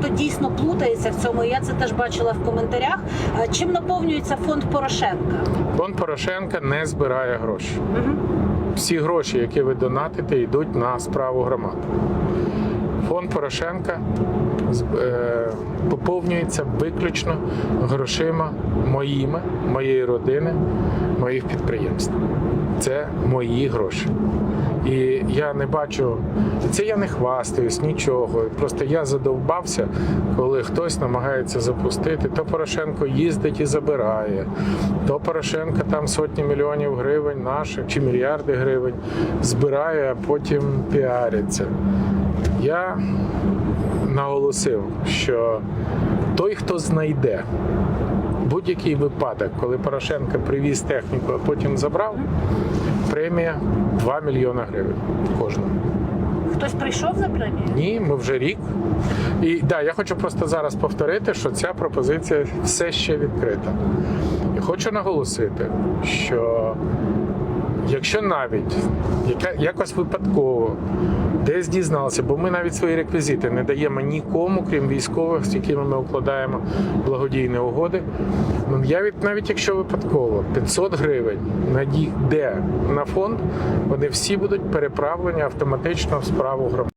хто дійсно плутається в цьому. і Я це теж бачила в коментарях. Чим наповнюється фонд Порошенка? Фонд Порошенка не збирає гроші. Угу. Всі гроші, які ви донатите, йдуть на справу громад. Фонд Порошенка поповнюється виключно грошима моїми, моєї родини, моїх підприємств. Це мої гроші. І я не бачу, це я не хвастаюсь, нічого. Просто я задовбався, коли хтось намагається запустити. То Порошенко їздить і забирає, то Порошенко там сотні мільйонів гривень наших чи мільярди гривень збирає, а потім піариться. Я наголосив, що той, хто знайде будь-який випадок, коли Порошенко привіз техніку, а потім забрав, премія 2 мільйона гривень кожному. Хтось прийшов за премію? Ні, ми вже рік. І да, я хочу просто зараз повторити, що ця пропозиція все ще відкрита. І хочу наголосити, що якщо навіть яка, якось випадково десь дізналися, бо ми навіть свої реквізити не даємо нікому, крім військових, з якими ми укладаємо благодійні угоди. Ну, я від навіть якщо випадково 500 гривень надійде на фонд, вони всі будуть переправлені автоматично в справу громади.